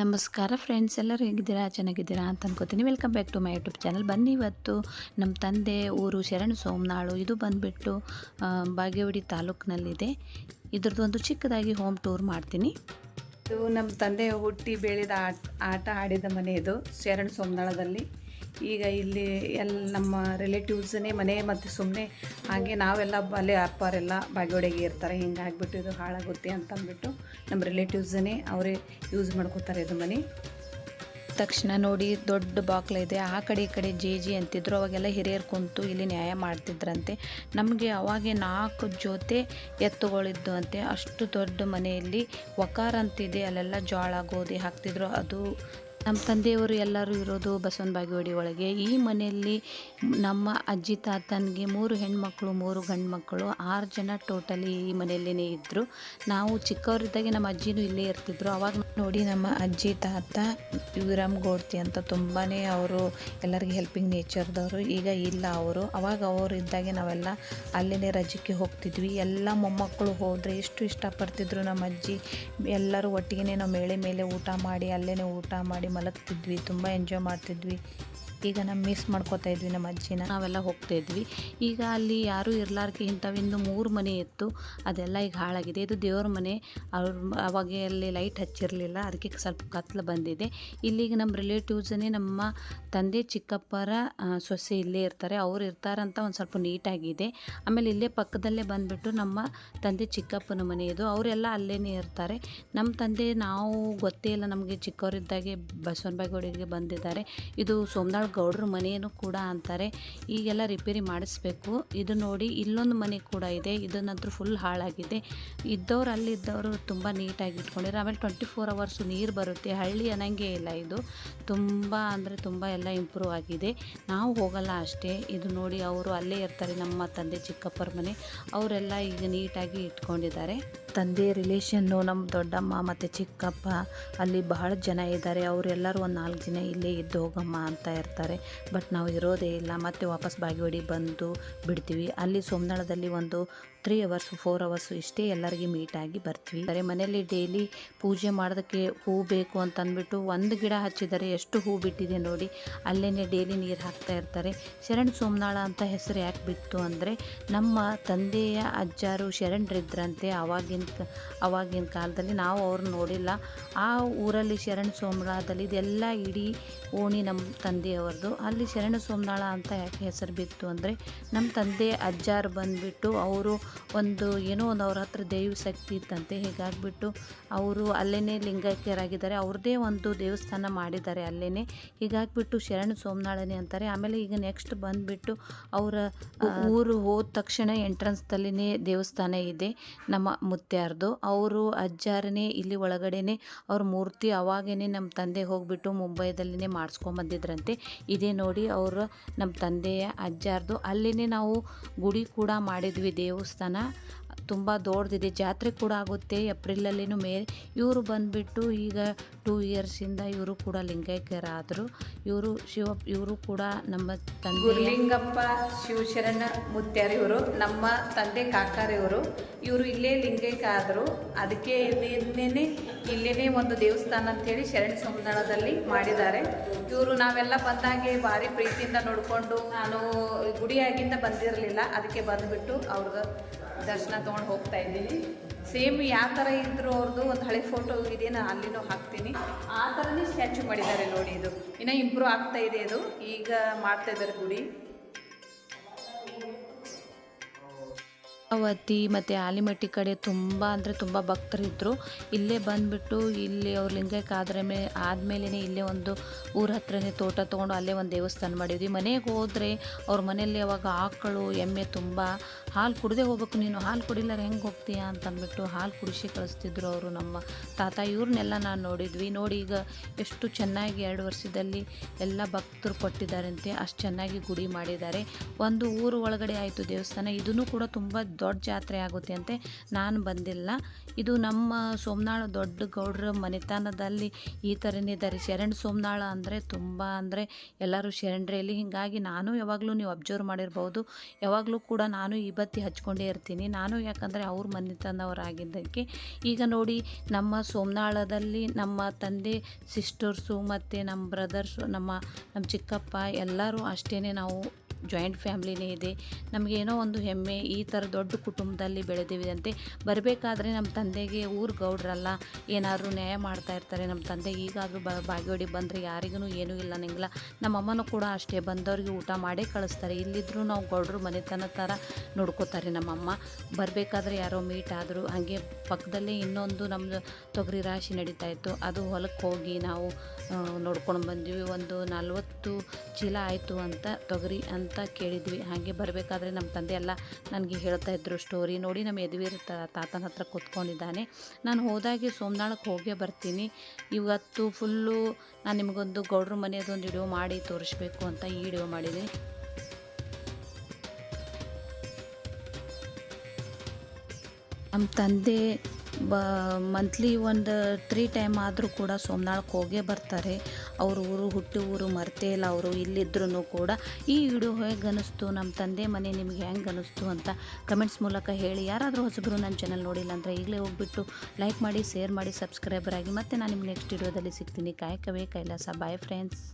ನಮಸ್ಕಾರ ಫ್ರೆಂಡ್ಸ್ ಎಲ್ಲರೂ ಹೇಗಿದ್ದೀರಾ? ಚೆನ್ನಾಗಿದ್ದೀರಾ ಅಂತ ಅನ್ಕೋತೀನಿ. Welcome back to my YouTube channel ಬನ್ನಿ ಇವತ್ತು ನಮ್ಮ ತಂದೆ ಊರು ಶರಣ ಸೋಮನಾಳು. ಇದು ಬಂದುಬಿಟ್ಟು ಬಾಗೇವಾಡಿ ತಾಲೂಕಿನಲ್ಲಿದೆ. ಇದ್ರದ್ದು ಒಂದು ಚಿಕ್ಕದಾಗಿ ಹೋಮ್ ಟೂರ್ ಮಾಡ್ತೀನಿ. ಇದು ನಮ್ಮ ತಂದೆ ಹುಟ್ಟಿ ಬೆಳೆದ ಆಟ ಆಟ ಆಡಿದ ಮನೆ ಇದು, ಶರಣ ಸೋಮನಾಳದಲ್ಲಿ. ಈಗ ಇಲ್ಲಿ ಎಲ್ಲ ನಮ್ಮ ರಿಲೇಟಿವ್ಸನ್ನೇ ಮನೆ ಮತ್ತು ಸುಮ್ಮನೆ ಹಾಗೆ ನಾವೆಲ್ಲ ಅಲ್ಲಿ ಅಪ್ಪಾರೆಲ್ಲ ಬಾಗಿಯೊಡೆಗೆ ಇರ್ತಾರೆ. ಹಿಂಗೆ ಆಗಿಬಿಟ್ಟು ಇದು ಹಾಳಾಗುತ್ತೆ ಅಂತ ಅಂದ್ಬಿಟ್ಟು ನಮ್ಮ ರಿಲೇಟಿವ್ಸನ್ನೇ ಅವರೇ ಯೂಸ್ ಮಾಡ್ಕೋತಾರೆ ಇದು ಮನೆ. ತಕ್ಷಣ ನೋಡಿ ದೊಡ್ಡ ಬಾಕ್ಲ ಇದೆ. ಆ ಕಡೆ ಈ ಕಡೆ ಜೆ ಜಿ ಅಂತಿದ್ರು. ಅವಾಗೆಲ್ಲ ಹಿರಿಯರು ಕುಂತು ಇಲ್ಲಿ ನ್ಯಾಯ ಮಾಡ್ತಿದ್ರಂತೆ. ನಮಗೆ ಅವಾಗೆ ನಾಲ್ಕು ಜೊತೆ ಎತ್ತುಗಳಿದ್ದು ಅಂತೆ. ಅಷ್ಟು ದೊಡ್ಡ ಮನೆಯಲ್ಲಿ ವಕಾರ ಅಂತಿದೆ. ಅಲ್ಲೆಲ್ಲ ಜೋಳ ಗೋಧಿ ಹಾಕ್ತಿದ್ರು. ಅದು ನಮ್ಮ ತಂದೆಯವರು ಎಲ್ಲರೂ ಇರೋದು ಬಸವನ ಬಾಗೇವಾಡಿ ಒಳಗೆ. ಈ ಮನೆಯಲ್ಲಿ ನಮ್ಮ ಅಜ್ಜಿ ತಾತನಿಗೆ ಮೂರು ಹೆಣ್ಮಕ್ಳು, ಮೂರು ಗಂಡು ಮಕ್ಕಳು ಆರು ಜನ ಟೋಟಲಿ ಈ ಮನೆಯಲ್ಲೇ ಇದ್ದರು ನಾವು ಚಿಕ್ಕವರಿದ್ದಾಗೆ ನಮ್ಮ ಅಜ್ಜಿನೂ ಇಲ್ಲೇ ಇರ್ತಿದ್ರು. ಅವಾಗ ನೋಡಿ ನಮ್ಮ ಅಜ್ಜಿ ತಾತ ವಿರಮ್ ಗೋಡ್ತಿ ಅಂತ ತುಂಬಾ ಅವರು ಎಲ್ಲರಿಗೆ ಹೆಲ್ಪಿಂಗ್ ನೇಚರ್ದವರು ಈಗ ಇಲ್ಲ ಅವರು. ಅವಾಗ ಅವರು ಇದ್ದಾಗೆ ನಾವೆಲ್ಲ ಅಲ್ಲೇ ರಜಕ್ಕೆ ಹೋಗ್ತಿದ್ವಿ. ಎಲ್ಲ ಮೊಮ್ಮಕ್ಕಳು ಹೋದರೆ ಎಷ್ಟು ಇಷ್ಟಪಡ್ತಿದ್ರು ನಮ್ಮ ಅಜ್ಜಿ. ಎಲ್ಲರೂ ಒಟ್ಟಿಗೆ ನಾವು ಮೇಳೆ ಮೇಲೆ ಊಟ ಮಾಡಿ ಅಲ್ಲೇ ಊಟ ಮಾಡಿ ಮಲಗ್ತಿದ್ವಿ ತುಂಬ ಎಂಜಾಯ್ ಮಾಡ್ತಿದ್ವಿ. ಈಗ ನಮ್ಮ ಮಿಸ್ ಮಾಡ್ಕೋತಾ ಇದ್ವಿ ನಮ್ಮ ಅಜ್ಜಿನ. ನಾವೆಲ್ಲ ಹೋಗ್ತಾ ಇದ್ವಿ. ಈಗ ಅಲ್ಲಿ ಯಾರೂ ಇರ್ಲಾರ್ಕೆ ಇಂಥವಿಂದು ಮೂರು ಮನೆ ಇತ್ತು. ಅದೆಲ್ಲ ಈಗ ಹಾಳಾಗಿದೆ. ಇದು ದೇವ್ರ ಮನೆ. ಅವ್ರ ಅವಾಗ ಅಲ್ಲಿ ಲೈಟ್ ಹಚ್ಚಿರಲಿಲ್ಲ. ಅದಕ್ಕೆ ಸ್ವಲ್ಪ ಕತ್ಲು ಬಂದಿದೆ. ಇಲ್ಲಿಗೆ ನಮ್ಮ ರಿಲೇಟಿವ್ಸನ್ನೇ ನಮ್ಮ ತಂದೆ ಚಿಕ್ಕಪ್ಪರ ಸೊಸೆ ಇಲ್ಲೇ ಇರ್ತಾರೆ. ಅವ್ರು ಇರ್ತಾರಂತ ಒಂದು ಸ್ವಲ್ಪ ನೀಟಾಗಿದೆ. ಆಮೇಲೆ ಇಲ್ಲೇ ಪಕ್ಕದಲ್ಲೇ ಬಂದುಬಿಟ್ಟು ನಮ್ಮ ತಂದೆ ಚಿಕ್ಕಪ್ಪನ ಮನೆ ಇದು. ಅವರೆಲ್ಲ ಅಲ್ಲೇ ಇರ್ತಾರೆ. ನಮ್ಮ ತಂದೆ ನಾವು ಗೊತ್ತೇ ಇಲ್ಲ ನಮಗೆ ಚಿಕ್ಕವರಿದ್ದಾಗೆ ಬಸವನ ಬಾಗೇವಾಡಿಗೆ ಬಂದಿದ್ದಾರೆ. ಇದು ಸೋಮನಾಳ್ ಗೌಡ್ರ ಮನೆಯನ್ನು ಕೂಡ ಅಂತಾರೆ. ಈಗೆಲ್ಲ ರಿಪೇರಿ ಮಾಡಿಸ್ಬೇಕು. ಇದು ನೋಡಿ ಇಲ್ಲೊಂದು ಮನೆ ಕೂಡ ಇದೆ. ಇದನ್ನಂತೂ ಫುಲ್ ಹಾಳಾಗಿದೆ. ಇದ್ದವ್ರು ಅಲ್ಲಿದ್ದವರು ತುಂಬ ನೀಟಾಗಿ ಇಟ್ಕೊಂಡಿದ್ದಾರೆ ಆಮೇಲೆ ಟ್ವೆಂಟಿ ಫೋರ್ ಅವರ್ಸು ನೀರು ಬರುತ್ತೆ. ಹಳ್ಳಿ ಅನ್ನಂಗೆ ಇಲ್ಲ ಇದು. ತುಂಬ ಅಂದರೆ ತುಂಬ ಎಲ್ಲ ಇಂಪ್ರೂವ್ ಆಗಿದೆ. ನಾವು ಹೋಗಲ್ಲ ಅಷ್ಟೇ. ಇದು ನೋಡಿ ಅವರು ಅಲ್ಲೇ ಇರ್ತಾರೆ ನಮ್ಮ ತಂದೆ ಚಿಕ್ಕಪ್ಪರ ಮನೆ. ಅವರೆಲ್ಲ ಈಗ ನೀಟಾಗಿ ಇಟ್ಕೊಂಡಿದ್ದಾರೆ. ತಂದೆ ರಿಲೇಷನ್ನು ನಮ್ಮ ದೊಡ್ಡಮ್ಮ ಮತ್ತು ಚಿಕ್ಕಪ್ಪ ಅಲ್ಲಿ ಬಹಳ ಜನ ಇದ್ದಾರೆ. ಅವರೆಲ್ಲರೂ ಒಂದು ನಾಲ್ಕು ದಿನ ಇಲ್ಲೇ ಇದ್ದು ಹೋಗಮ್ಮ ಅಂತ ಇರ್ತಾರೆ. ಬಟ್ ನಾವು ಇರೋದೇ ಇಲ್ಲ. ಮತ್ತೆ ವಾಪಸ್ ಬಾಗಿವಡಿ ಬಂದು ಬಿಡ್ತೀವಿ. ಅಲ್ಲಿ ಸೋಮನಾಳದಲ್ಲಿ ಒಂದು ತ್ರೀ ಅವರ್ಸು ಫೋರ್ ಅವರ್ಸು ಇಷ್ಟೇ ಎಲ್ಲರಿಗೆ ಮೀಟಾಗಿ ಬರ್ತೀವಿ. ಬರೀ ಮನೆಯಲ್ಲಿ ಡೈಲಿ ಪೂಜೆ ಮಾಡೋದಕ್ಕೆ ಹೂ ಬೇಕು ಅಂತ ಅಂದ್ಬಿಟ್ಟು ಒಂದು ಗಿಡ ಹಚ್ಚಿದರೆ ಎಷ್ಟು ಹೂ ಬಿಟ್ಟಿದೆ ನೋಡಿ. ಅಲ್ಲೇ ಡೈಲಿ ನೀರು ಹಾಕ್ತಾ ಇರ್ತಾರೆ. ಶರಣ್ ಸೋಮನಾಳ ಅಂತ ಹೆಸರು ಯಾಕೆ ಬಿತ್ತು ಅಂದರೆ, ನಮ್ಮ ತಂದೆಯ ಅಜ್ಜಾರು ಶರಣರಿದ್ರಂತೆ ಆವಾಗಿನ ಆವಾಗಿನ ಕಾಲದಲ್ಲಿ ನಾವು ಅವ್ರನ್ನ ನೋಡಿಲ್ಲ. ಆ ಊರಲ್ಲಿ ಶರಣ ಸೋಮನಾಳದಲ್ಲಿ ಇದೆಲ್ಲ ಇಡೀ ಓಣಿ ನಮ್ಮ ತಂದೆಯವ್ರದ್ದು ಅಲ್ಲಿ ಶರಣ ಸೋಮನಾಳ ಅಂತ ಯಾಕೆ ಹೆಸರು ಬಿತ್ತು ಅಂದರೆ ನಮ್ಮ ತಂದೆ ಅಜ್ಜಾರು ಬಂದುಬಿಟ್ಟು ಅವರು ಒಂದು ಏನೋ ಒಂದು ಅವ್ರ ಹತ್ರ ದೈವ ಶಕ್ತಿ ಇತ್ತಂತೆ, ಹೀಗಾಗಿಬಿಟ್ಟು ಅವರು ಅಲ್ಲೇ ಲಿಂಗೈಕ್ಯರಾಗಿದ್ದಾರೆ ಅವ್ರದ್ದೇ ಒಂದು ದೇವಸ್ಥಾನ ಮಾಡಿದ್ದಾರೆ ಅಲ್ಲೇ ಹೀಗಾಗಿಬಿಟ್ಟು ಶರಣ ಸೋಮನಾಳನೆ ಅಂತಾರೆ. ಆಮೇಲೆ ಈಗ ನೆಕ್ಸ್ಟ್ ಬಂದುಬಿಟ್ಟು ಅವರ ಊರು ಹೋದ ತಕ್ಷಣ ಎಂಟ್ರೆನ್ಸ್ದಲ್ಲಿನೇ ದೇವಸ್ಥಾನ ಇದೆ ನಮ್ಮ ಮುತ್ಯಾರ್ದು. ಅವರು ಅಜ್ಜಾರನೇ, ಇಲ್ಲಿ ಒಳಗಡೆನೆ ಅವ್ರ ಮೂರ್ತಿ ಅವಾಗೇ ನಮ್ಮ ತಂದೆ ಹೋಗಿಬಿಟ್ಟು ಮುಂಬೈದಲ್ಲಿನೇ ಮಾಡಿಸ್ಕೊಂಬಂದಿದ್ರಂತೆ. ಇದೇ ನೋಡಿ ಅವರು ನಮ್ಮ ತಂದೆಯ ಅಜ್ಜಾರ್ದು. ಅಲ್ಲಿನೇ ನಾವು ಗುಡಿ ಕೂಡ ಮಾಡಿದ್ವಿ ದೇವಸ್ಥಾನ. ತುಂಬ ದೊಡ್ಡದಿದೆ. ಜಾತ್ರೆ ಕೂಡ ಆಗುತ್ತೆ ಏಪ್ರಿಲಲ್ಲಿನೂ ಮೇ, ಇವರು ಬಂದುಬಿಟ್ಟು ಈಗ ಟೂ ಇಯರ್ಸಿಂದ ಇವರು ಕೂಡ ಲಿಂಗೈಕ್ಯರಾದರು. ಇವರು ಶಿವ, ಇವರು ಕೂಡ ನಮ್ಮ ತಂದೆ ಲಿಂಗಪ್ಪ ಶಿವಶರಣ ಮುತ್ಯಾರಿ ಇವರು, ನಮ್ಮ ತಂದೆ ಕಾಕಾರ ಇವರು ಇವರು ಇಲ್ಲೇ ಲಿಂಗೈಕ ಆದರು ಅದಕ್ಕೆ ಇಲ್ಲೇನೆ ಇಲ್ಲೇನೆ ಒಂದು ದೇವಸ್ಥಾನ ಅಂತೇಳಿ ಶರಣ ಸಮುದಾಯದಲ್ಲಿ ಮಾಡಿದ್ದಾರೆ. ಇವರು ನಾವೆಲ್ಲ ಬಂದಾಗೆ ಭಾರಿ ಪ್ರೀತಿಯಿಂದ ನೋಡಿಕೊಂಡು ನಾನು ಗುಡಿಯಾಗಿಂದ ಬಂದಿರಲಿಲ್ಲ. ಅದಕ್ಕೆ ಬಂದುಬಿಟ್ಟು ಅವ್ರದ್ದು ದರ್ಶನ ತೊಗೊಂಡು ಹೋಗ್ತಾ ಇದ್ದೀನಿ. ಸೇಮ್ ಯಾವ ಥರ ಇದ್ರು ಅವ್ರದ್ದು ಒಂದು ಹಳೆ ಫೋಟೋ ಇದೆ ನಾನು ಅಲ್ಲಿನೂ ಹಾಕ್ತೀನಿ. ಆ ಥರನೇ ಸ್ಟ್ಯಾಚು ಮಾಡಿದ್ದಾರೆ ನೋಡಿ ಇದು. ಇನ್ನು ಇಂಪ್ರೂವ್ ಆಗ್ತಾ ಇದೆ ಇದು. ಈಗ ಮಾಡ್ತಾ ಇದ್ದಾರೆ ಗುಡಿ ಅವತಿ ಮತ್ತು ಆಲಿಮಟ್ಟಿ ಕಡೆ ತುಂಬ ಅಂದರೆ ತುಂಬ ಭಕ್ತರಿದ್ದರು ಇಲ್ಲೇ ಬಂದುಬಿಟ್ಟು ಇಲ್ಲಿ ಅವ್ರು ಲಿಂಗಕ್ಕೆ ಆದ್ರೆ ಮೇಲೆ ಆದಮೇಲೆ ಇಲ್ಲೇ ಒಂದು ಊರ ಹತ್ರನೇ ತೋಟ ತೊಗೊಂಡು ಅಲ್ಲೇ ಒಂದು ದೇವಸ್ಥಾನ ಮಾಡಿದ್ವಿ. ಮನೆಗೆ ಹೋದರೆ ಅವ್ರ ಮನೆಯಲ್ಲಿ ಅವಾಗ ಆಕಳು, ಎಮ್ಮೆ ತುಂಬ ಹಾಲು ಕುಡದೆ ಹೋಗ್ಬೇಕು ನೀನು. ಹಾಲು ಕುಡಿಲಾರ ಹೆಂಗೆ ಹೋಗ್ತೀಯಾ ಅಂತಂದ್ಬಿಟ್ಟು ಹಾಲು ಕುಡಿಸಿ ಕಳಿಸ್ತಿದ್ರು ಅವರು ನಮ್ಮ ತಾತ. ಇವ್ರನ್ನೆಲ್ಲ ನಾನು ನೋಡಿದ್ವಿ. ನೋಡಿ ಈಗ ಎಷ್ಟು ಚೆನ್ನಾಗಿ ಎರಡು ವರ್ಷದಲ್ಲಿ ಎಲ್ಲ ಭಕ್ತರು ಕೊಟ್ಟಿದ್ದಾರಂತೆ. ಅಷ್ಟು ಚೆನ್ನಾಗಿ ಗುಡಿ ಮಾಡಿದ್ದಾರೆ. ಒಂದು ಊರು ಒಳಗಡೆ ಆಯಿತು ದೇವಸ್ಥಾನ. ಇದೂ ಕೂಡ ತುಂಬ ದೊಡ್ಡ ಜಾತ್ರೆ ಆಗುತ್ತೆ ಅಂತೆ. ನಾನು ಬಂದಿಲ್ಲ. ಇದು ನಮ್ಮ ಸೋಮನಾಳ ದೊಡ್ಡ ಗೌಡ್ರ ಮನೆತನದಲ್ಲಿ ಈ ಥರನೇ ಇದ್ದಾರೆ ಶರಣ್ ಸೋಮನಾಳ ಅಂದರೆ ತುಂಬ ಅಂದರೆ ಎಲ್ಲರೂ ಶರಣ್ರೆಯಲ್ಲಿ ಹೀಗಾಗಿ ನಾನು ಯಾವಾಗಲೂ ನೀವು ಅಬ್ಸರ್ವ್ ಮಾಡಿರ್ಬೋದು. ಯಾವಾಗಲೂ ಕೂಡ ನಾನು ಈ ಬತ್ತಿ ಹಚ್ಕೊಂಡೇ ಇರ್ತೀನಿ. ನಾನು ಯಾಕಂದರೆ ಅವ್ರ ಮನೆತನವರಾಗಿದ್ದಕ್ಕೆ ಈಗ ನೋಡಿ, ನಮ್ಮ ಸೋಮನಾಳದಲ್ಲಿ ನಮ್ಮ ತಂದೆ ಸಿಸ್ಟರ್ಸು ಮತ್ತು ನಮ್ಮ ಬ್ರದರ್ಸು ನಮ್ಮ ನಮ್ಮ ಚಿಕ್ಕಪ್ಪ ಎಲ್ಲರೂ ಅಷ್ಟೇ ನಾವು ಜಾಯಿಂಟ್ ಫ್ಯಾಮ್ಲಿನೇ ಇದೆ. ನಮಗೇನೋ ಒಂದು ಹೆಮ್ಮೆ, ಈ ಥರ ದೊಡ್ಡ ಕುಟುಂಬದಲ್ಲಿ ಬೆಳೆದಿವಿ ಅಂತೆ. ಬರಬೇಕಾದ್ರೆ ನಮ್ಮ ತಂದೆಗೆ ಊರು ಗೌಡ್ರಲ್ಲ, ಏನಾದರೂ ನ್ಯಾಯ ಮಾಡ್ತಾ ಇರ್ತಾರೆ. ನಮ್ಮ ತಂದೆ ಈಗಾದರೂ ಬ ಬಂದರೆ ಯಾರಿಗೂ ಏನೂ ಇಲ್ಲ ಅನ್ನಂಗಿಲ್ಲ ನಮ್ಮ ಅಮ್ಮನೂ ಕೂಡ ಅಷ್ಟೇ, ಬಂದವ್ರಿಗೆ ಊಟ ಮಾಡೇ ಕಳಿಸ್ತಾರೆ. ಇಲ್ಲಿದ್ದರೂ ನಾವು ಗೌಡ್ರು ಮನೆತನ ಥರ ನೋಡ್ಕೋತಾರೆ ನಮ್ಮಮ್ಮ ಬರಬೇಕಾದ್ರೆ ಯಾರೋ ಮೀಟ್ ಆದರೂ. ಹಾಗೆ ಪಕ್ಕದಲ್ಲೇ ಇನ್ನೊಂದು ನಮ್ಮದು ತೊಗರಿ ರಾಶಿ ನಡೀತಾ ಇತ್ತು. ಅದು ಹೊಲಕ್ಕೆ ಹೋಗಿ ನಾವು ನೋಡ್ಕೊಂಡು ಬಂದೀವಿ. ಒಂದು ನಲ್ವತ್ತು ಚೀಲ ಆಯಿತು ಅಂತ ತೊಗರಿ ಅಂತ ಕೇಳಿದ್ವಿ. ಹಾಗೆ ಬರಬೇಕಾದ್ರೆ ನಮ್ಮ ತಂದೆ ಎಲ್ಲ ನನಗೆ ಹೇಳ್ತಾ ಇದ್ರು ಸ್ಟೋರಿ ನೋಡಿ ನಮ್ಮ ಯದುವೀರ್ ತಾತನ ಹತ್ರ ಕೂತ್ಕೊಂಡಿದ್ದಾನೆ. ನಾನು ಹೋದಾಗೆ ಸೋಮನಾಳಕ್ಕೆ ಹೋಗೇ ಬರ್ತೀನಿ. ಇವತ್ತು ಫುಲ್ಲು ನಾನು ನಿಮಗೊಂದು ಗೌಡ್ರ ಮನೆಯದೊಂದು ವಿಡಿಯೋ ಮಾಡಿ ತೋರಿಸ್ಬೇಕು ಅಂತ ಈ ವಿಡಿಯೋ ಮಾಡಿದ್ದೀನಿ ನಮ್ಮ ತಂದೆ ಬ ಮಂತ್ಲಿ ಒಂದು ತ್ರೀ ಟೈಮ್ ಆದರೂ ಕೂಡ ಸೋಮನಾಳಕ್ಕೆ ಹೋಗೇ ಬರ್ತಾರೆ. ಅವರು ಊರು ಹುಟ್ಟಿ ಊರು ಮರ್ತೇ ಇಲ್ಲ, ಅವರು ಇಲ್ಲಿದ್ರೂ ಕೂಡ ಈ ವಿಡಿಯೋ ಹೇಗೆ ಅನಿಸ್ತು ನಮ್ಮ ತಂದೆ ಮನೆ ನಿಮಗೆ ಹೆಂಗೆ ಅನಿಸ್ತು ಅಂತ ಕಮೆಂಟ್ಸ್ ಮೂಲಕ ಹೇಳಿ. ಯಾರಾದರೂ ಹೊಸಬರು ನನ್ನ ಚಾನಲ್ ನೋಡಿಲ್ಲ ಅಂದರೆ ಈಗಲೇ ಹೋಗ್ಬಿಟ್ಟು ಲೈಕ್ ಮಾಡಿ ಶೇರ್ ಮಾಡಿ ಸಬ್ಸ್ಕ್ರೈಬರ್ ಆಗಿ ಮತ್ತೆ ನಾನು ನಿಮ್ಗೆ ನೆಕ್ಸ್ಟ್ ವಿಡಿಯೋದಲ್ಲಿ ಸಿಗ್ತೀನಿ. ಕಾಯಕವೇ ಕೈಲಾಸ. Bye friends